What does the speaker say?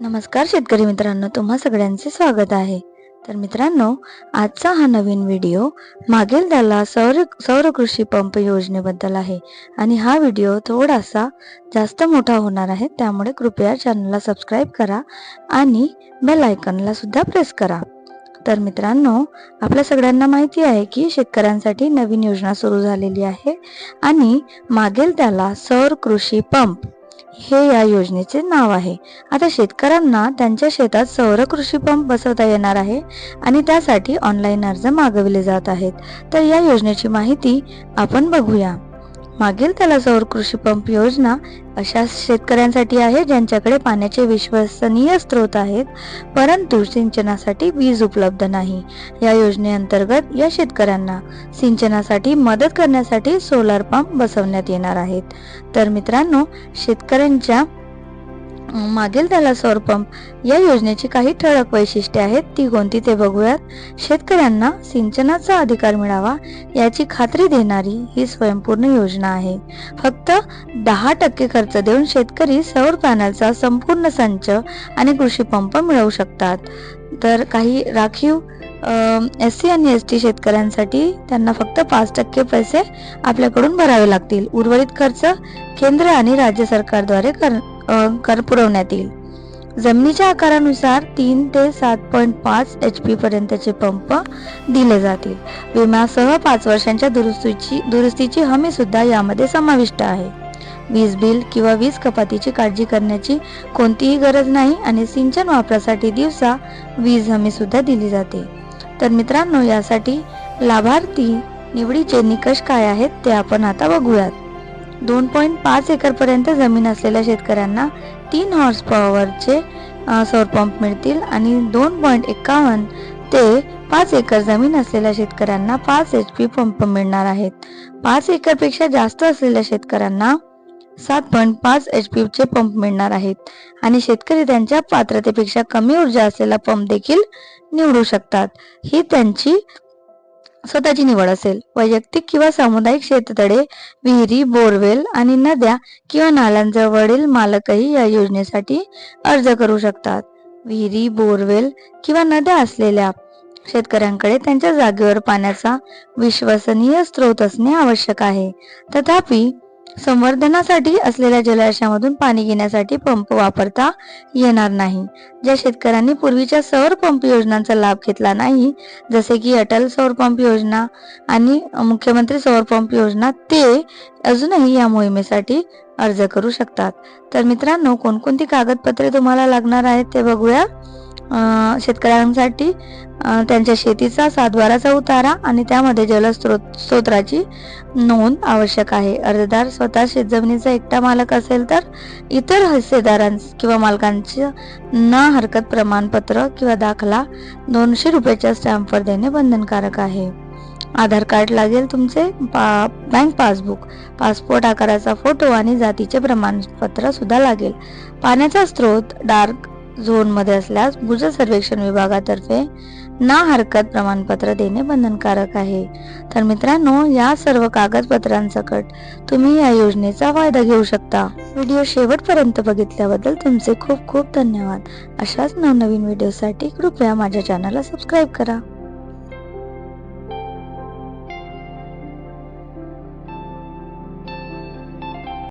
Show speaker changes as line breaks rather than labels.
नमस्कार शेतकरी मित्रांनो तुम्हा सगळ्यांचे स्वागत आहे. तर मित्रांनो आजचा हा नवीन व्हिडिओ मागील त्याला सौर सौर कृषी पंप योजनेबद्दल आहे. आणि हा व्हिडिओ थोडासा जास्त मोठा होणार आहे त्यामुळे कृपया चॅनलला सबस्क्राईब करा आणि बेल आयकनला सुद्धा प्रेस करा. तर मित्रांनो आपल्या सगळ्यांना माहिती आहे की शेतकऱ्यांसाठी नवीन योजना सुरू झालेली आहे आणि मागेल त्याला सौर कृषी पंप हे या योजनेचे नाव आहे. आता शेतकऱ्यांना त्यांच्या शेतात सौर कृषी पंप बसवता येणार आहे आणि त्यासाठी ऑनलाईन अर्ज मागविले जात आहेत. तर या योजनेची माहिती आपण बघूया. मागील त्याला सौर कृषी पंप योजना अशा शेतकऱ्यांसाठी आहे ज्यांच्याकडे पाण्याचे विश्वसनीय स्रोत आहेत परंतु सिंचनासाठी वीज उपलब्ध नाही. या योजनेअंतर्गत या शेतकऱ्यांना सिंचनासाठी मदत करण्यासाठी सोलार पंप बसवण्यात येणार आहेत. तर मित्रांनो शेतकऱ्यांच्या मागील त्याला सौर पंप या योजनेची काही ठळक वैशिष्ट्ये आहेत ती कोणती ते बघूयात. शेतकऱ्यांना सिंचनाचा अधिकार मिळावा याची खात्री देणारी ही स्वयंपूर्ण योजना आहे. फक्त दहा टक्के खर्च देऊन शेतकरी सौर पॅनलचा संपूर्ण संच आणि कृषी पंप मिळवू शकतात. तर काही राखीव एस सी आणि एस टी शेतकऱ्यांसाठी त्यांना फक्त पाच टक्के पैसे आपल्याकडून भरावे लागतील. उर्वरित खर्च केंद्र आणि राज्य सरकारद्वारे कर कर पुरवण्यात येईल. जमिनीच्या आकारानुसार तीन ते सात पॉईंट पाच एच पी पर्यंतचे पंप दिले जातील. विम्यासह पाच वर्षांच्या दुरुस्तीची दुरुस्तीची हमी सुद्धा यामध्ये समाविष्ट आहे. वीज बिल किंवा वीज कपातीची काळजी करण्याची कोणतीही गरज नाही आणि सिंचन वापरासाठी दिवसा वीज हमी सुद्धा दिली जाते. तर मित्रांनो यासाठी लाभार्थी निवडीचे निकष काय आहेत ते आपण आता बघूयात. दोन पॉईंट पाच एकरपर्यंत जमीन असलेल्या शेतकऱ्यांना तीन हॉर्स पॉवरचे सौर पंप मिळतील आणि दोन पॉईंट एकावन्न ते पाच एकर जमीन असलेल्या शेतकऱ्यांना पाच एच पी पंप मिळणार आहेत. पाच एकरपेक्षा जास्त असलेल्या शेतकऱ्यांना सात पॉईंट पाच एच पी चे पंप मिळणार आहेत आणि शेतकरी त्यांच्या पात्रतेपेक्षा कमी ऊर्जा असलेला पंप देखील निवडू शकतात. ही त्यांची स्वतःची निवड असेल. वैयक्तिक किंवा सामुदायिक शेततळे विहिरी बोरवेल आणि नद्या किंवा नाल्यांजवळील मालकही या योजनेसाठी अर्ज करू शकतात. विहिरी बोरवेल किंवा नद्या असलेल्या शेतकऱ्यांकडे त्यांच्या जागेवर पाण्याचा विश्वसनीय स्रोत असणे आवश्यक आहे. तथापि संवर्धनासाठी असलेल्या जलाशयामधून पाणी घेण्यासाठी पंप वापरता येणार नाही. ज्या शेतकऱ्यांनी पूर्वीच्या सौर पंप योजनांचा लाभ घेतला नाही जसे की अटल सौर पंप योजना आणि मुख्यमंत्री सौर पंप योजना ते अजूनही या मोहिमेसाठी अर्ज करू शकतात. तर मित्रांनो कोणकोणती कागदपत्रे तुम्हाला लागणार आहेत ते बघूया. शेतकऱ्यांसाठी त्यांच्या शेतीचा सातबाराचा उतारा आणि त्यामध्ये जलस्रोत स्तोत्राची नोंद आवश्यक आहे. अर्जदार स्वतः शेतजमिनीचा एकटा मालक असेल तर इतर हिस्सेदारांस किंवा मालकांचे ना हरकत प्रमाणपत्र किंवा दाखला दोनशे रुपयाच्या स्टॅम्पवर देणे बंधनकारक आहे. आधार कार्ड लागेल तुमचे पा बँक पासबुक पासपोर्ट आकाराचा फोटो आणि जातीचे प्रमाणपत्र सुद्धा लागेल. पाण्याचा स्रोत डार्क झोनमध्ये असल्यास भूजल सर्वेक्षण विभागातर्फे ना हरकत प्रमाणपत्र देणे बंधनकारक आहे. तर मित्रांनो या सर्व कागदपत्रांसकट तुम्ही या योजनेचा फायदा घेऊ शकता. व्हिडिओ शेवटपर्यंत बघितल्याबद्दल तुमचे खूप खूप धन्यवाद. अशाच नवनवीन व्हिडिओसाठी कृपया माझ्या चॅनलला सबस्क्राईब करा.